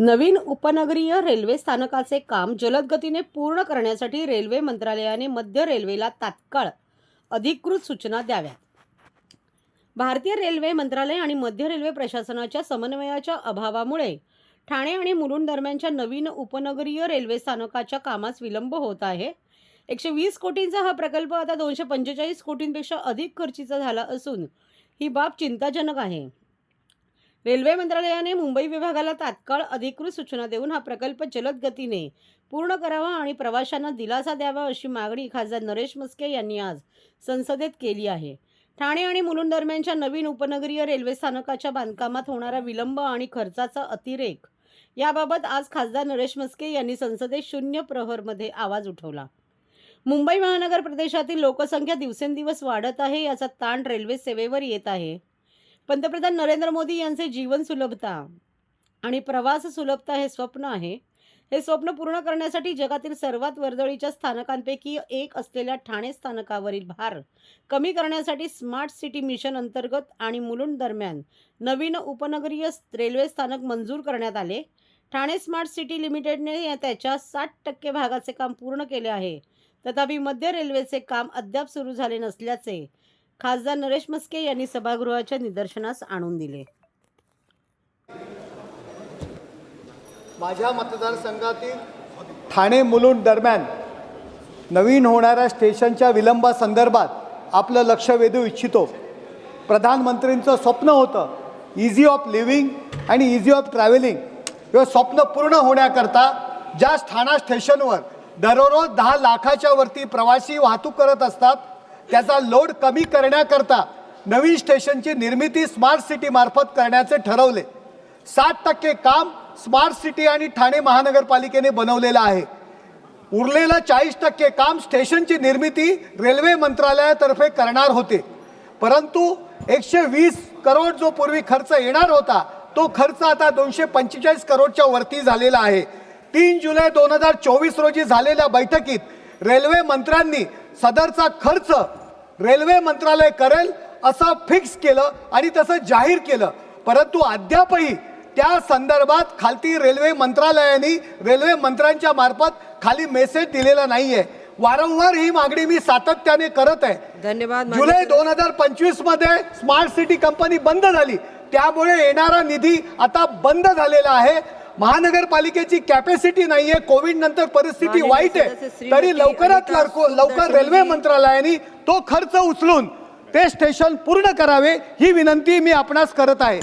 नवीन उपनगरीय रेल्वे स्थानकाचे काम जलद गतीने पूर्ण करण्यासाठी रेल्वे मंत्रालयाने मध्य रेल्वेला तात्काळ अधिकृत सूचना द्याव्यात. भारतीय रेल्वे मंत्रालय आणि मध्य रेल्वे प्रशासनाच्या समन्वयाच्या अभावामुळे ठाणे आणि मुलुंड दरम्यानच्या नवीन उपनगरीय रेल्वे स्थानकाच्या कामास विलंब होत आहे. एकशे वीस कोटींचा हा प्रकल्प आता दोनशे पंचेचाळीस कोटींपेक्षा अधिक खर्चीचा झाला असून ही बाब चिंताजनक आहे. रेल्वे मंत्रालयाने मुंबई विभागाला तात्काळ अधिकृत सूचना देऊन हा प्रकल्प जलद गतीने पूर्ण करावा आणि प्रवाशांना दिलासा द्यावा अशी मागणी खासदार नरेश मस्के यांनी आज संसदेत केली आहे. ठाणे आणि मुलुंड दरम्यानच्या नवीन उपनगरीय रेल्वे स्थानकाच्या बांधकामात होणारा विलंब आणि खर्चाचा अतिरेक याबाबत आज खासदार नरेश मस्के यांनी संसदेत शून्य प्रहरमध्ये आवाज उठवला. मुंबई महानगर प्रदेशातील लोकसंख्या दिवसेंदिवस वाढत आहे याचा ताण रेल्वे सेवेवर येत आहे. पंतप्रधान नरेंद्र मोदी यांचे जीवन सुलभता आणि प्रवास सुलभता हे स्वप्न आहे. हे स्वप्न पूर्ण करण्यासाठी जगातील सर्वात वर्दळीच्या स्थानकांपैकी एक असलेल्या ठाणे स्थानकावरील भार कमी करण्यासाठी स्मार्ट सिटी मिशन अंतर्गत आणि मुलुंड दरम्यान नवीन उपनगरीय रेल्वे स्थानक मंजूर करण्यात आले. ठाणे स्मार्ट सिटी लिमिटेडने त्याच्या साठ टक्के भागाचे काम पूर्ण केले आहे. तथापि मध्य रेल्वेचे काम अद्याप सुरू झाले नसल्याचे खासदार नरेश मस्के यांनी सभागृहाच्या निदर्शनास आणून दिले. माझ्या मतदारसंघातील ठाणे मुलुंड दरम्यान नवीन होणाऱ्या स्टेशनच्या विलंबासंदर्भात आपलं लक्ष वेधू इच्छितो. प्रधानमंत्रींचं स्वप्न होतं इझी ऑफ लिव्हिंग आणि इझी ऑफ ट्रॅव्हलिंग हे स्वप्न पूर्ण होण्याकरता ज्या ठाणा स्टेशनवर दररोज दहा लाखाच्या वरती प्रवासी वाहतूक करत असतात त्याचा लोड कमी करण्याकरता नवीन स्टेशनची निर्मिती स्मार्ट सिटी मार्फत करण्याचे ठरवले. सात टक्के काम स्मार्ट सिटी आणि ठाणे महानगरपालिकेने बनवलेलं आहे. उरलेलं चाळीस टक्के काम स्टेशनची निर्मिती रेल्वे मंत्रालयातर्फे करणार होते. परंतु एकशे वीस करोड जो पूर्वी खर्च येणार होता तो खर्च आता दोनशे पंचेचाळीस करोडच्या वरती झालेला आहे. तीन जुलै दोन हजार चोवीस रोजी झालेल्या बैठकीत रेल्वे मंत्र्यांनी सदरचा खर्च रेल्वे मंत्रालय करेल असं फिक्स केलं आणि तसं जाहीर केलं. परंतु अद्यापही त्या संदर्भात खालती रेल्वे मंत्रालयाने रेल्वे मंत्र्यांच्या मार्फत खाली मेसेज दिलेला नाहीये. वारंवार ही मागणी मी सातत्याने करत आहे. धन्यवाद जुलै. दोन हजार पंचवीसमध्ये स्मार्ट सिटी कंपनी बंद झाली. त्यामुळे येणारा निधी आता बंद झालेला आहे. महानगरपालिकेची कॅपॅसिटी नाहीये कोविड नंतर परिस्थिती वाईट आहे तरी लवकरात लवकर रेल्वे. मंत्रालयाने तो खर्च उचलून ते स्टेशन पूर्ण करावे ही विनंती मी आपणास करत आहे